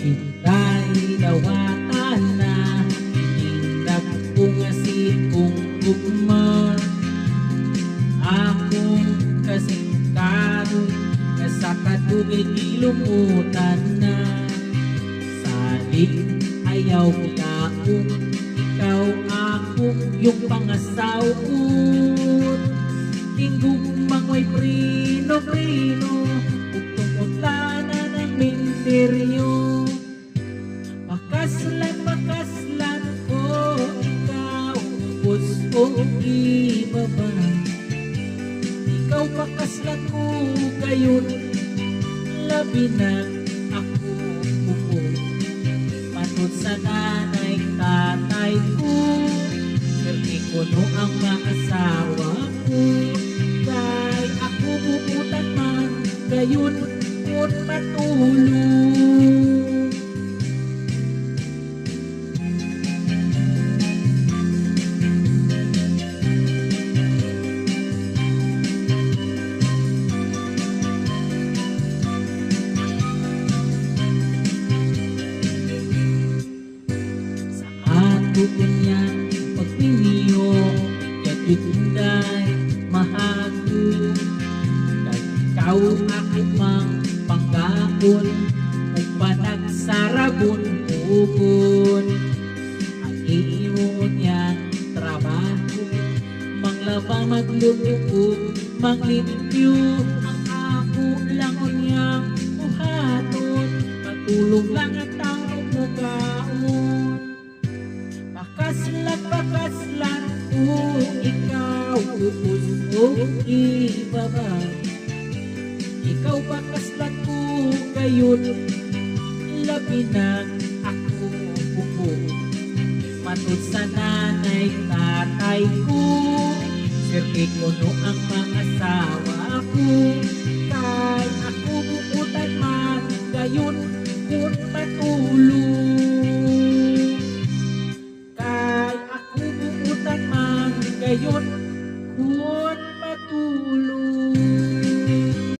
Inday dawatan na bunga si kong ugma Akong kasing karoon Sa kadugay ilumutan na. Salig ayaw kilaong Ikaw akong yung pangasawon Tinggong mangoy prino-prino Ug tungkotana ng minteryo Pakaslan ko Ikaw, gusto ibaba Ikaw pakaslan ko gayon Labi ako buko Panod sa nanay, tatay ko ko no ang maasawa ko. Kay ako bubutan man Gayon kun matulog ato niya pagpinyo yagitunday mahago kag ikaw ako mang panggaon ug panagsarabon ubon ang imo niya trabaho manglaba magluluto manglimpyo ang ako lang niyang buhaton patulong lang ang tao mo kaon Pakaslan, pakaslan ko ikaw upos o ibaba Ikaw pakaslan ko gayon Labi na ako buko. Matod sa nanay, tatay ko Sirke ko no ang mga ko. Kay ako bukutan man gayon Kung matulog doon matulog.